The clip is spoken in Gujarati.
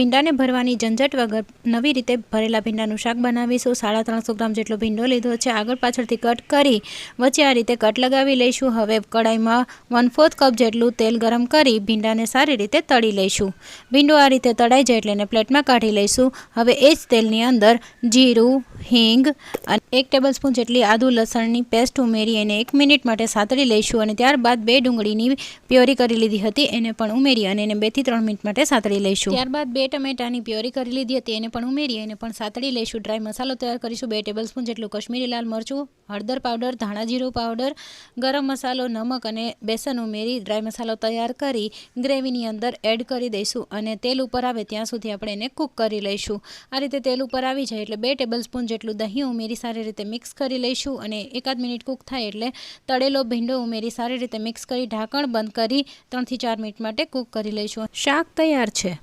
ભીંડાને ભરવાની ઝંઝટ વગર નવી રીતે ભરેલા ભીંડાનું શાક બનાવીશું. સાડા ત્રણસો ગ્રામ જેટલો ભીંડો લીધો છે. આગળ પાછળથી કટ કરી વચ્ચે આ રીતે કટ લગાવી લઈશું. હવે કડાઈમાં વન ફોર્થ કપ જેટલું તેલ ગરમ કરી ભીંડાને સારી રીતે તળી લઈશું. ભીંડો આ રીતે તળાઈ જાય એટલે પ્લેટમાં કાઢી લઈશું. હવે એ જ તેલની અંદર જીરું હિંગ અને એક ટેબલસ્પૂન જેટલી આદુ લસણની પેસ્ટ ઉમેરી એને એક મિનિટ માટે સાતળી લઈશું અને ત્યારબાદ બે ડુંગળીની પ્યોરી કરી લીધી હતી, એને પણ ઉમેરી અને એને બેથી ત્રણ મિનિટ માટે સાતળી લઈશું. ત્યારબાદ બે ટમેટાની પ્યોરી કરી લીધી હતી, એને પણ ઉમેરી એને પણ સાતળી લઈશું. ડ્રાય મસાલો તૈયાર કરીશું, બે ટેબલસ્પૂન જેટલું કશ્મીરી લાલ મરચું, હળદર પાવડર, ધાણા જીરું પાવડર, ગરમ મસાલો, નમક અને બેસન ઉમેરી ડ્રાય મસાલો તૈયાર કરી ગ્રેવીની અંદર એડ કરી દઈશું અને તેલ ઉપર આવે ત્યાં સુધી આપણે એને કૂક કરી લઈશું. આ રીતે તેલ ઉપર આવી જાય એટલે બે ટેબલસ્પૂન જેટલું દહીં ઉમેરી સારી રીતે મિક્સ કરી લઈશું અને એકાદ મિનિટ કૂક થાય એટલે તળેલો ભીંડો ઉમેરી સારી રીતે મિક્સ કરી ઢાંકણ બંધ કરી ત્રણથી ચાર મિનિટ માટે કૂક કરી લઈશું. શાક તૈયાર છે.